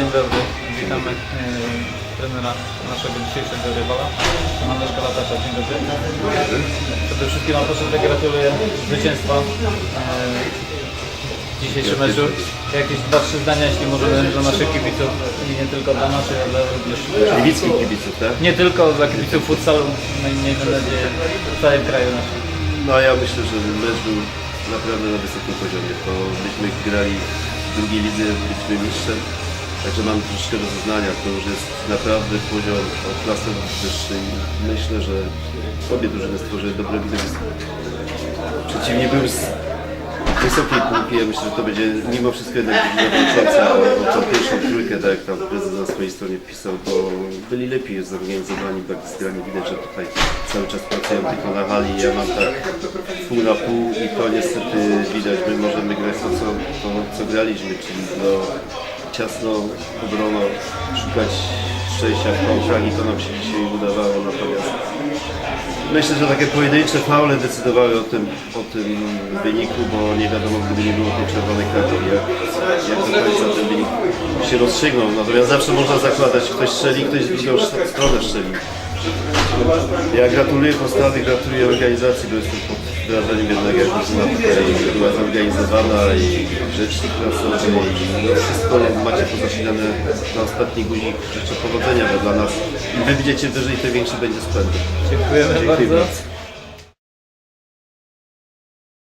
Dzień dobry, witamy e, trenera naszego dzisiejszego rywala, pana Leszka Latasza. Dzień dobry. Przede wszystkim Wam proszę gratuluję zwycięstwa e, w dzisiejszym meczu. Jakieś dwa, trzy zdania, jeśli możemy, dla naszych kibiców i nie tylko dla naszych, ale również Liwickich kibiców, tak? nie tylko dla kibiców futsalu, miejmy nadzieję w całym kraju naszym. No ja myślę, że mecz był naprawdę na wysokim poziomie. To myśmy grali w drugiej lidze, byliśmy mistrzem. Także mam troszkę rozeznania, to już jest naprawdę poziom o klasę wyższej. Myślę, że obie drużyny stworzyły dobre widowisko. Przeciwnie był z wysokiej półki, ja myślę, że to będzie mimo wszystko jednak walcząca o o tą pierwszą trójkę, tak jak tam prezes na swojej stronie pisał, bo byli lepiej zorganizowani, tak zgrani widać, że tutaj cały czas pracują tylko na hali, ja mam tak pół na pół i to niestety widać, my możemy grać to, co, to, co graliśmy, czyli no, ciasno, obrono, szukać szczęścia w kontrach i to nam się dzisiaj udawało, natomiast Myślę, że takie pojedyncze faule decydowały o tym, o tym wyniku, bo nie wiadomo, gdyby nie było tej czerwonej kartki, jak, jak do końca ten wynik się rozstrzygnął. Natomiast zawsze można zakładać, ktoś strzeli, ktoś w drugą stronę strzeli. Ja gratuluję postawy, gratuluję organizacji, bo jestem pod wrażeniem jednak, jak drużyna tutaj była zorganizowana i rzecznik prasowy i wszystko macie pozasilane na ostatni guzik. Życzę powodzenia, bo dla nas im wy będziecie wyżej, tym większy będzie spęd. Dziękujemy Dziękuję bardzo. bardzo.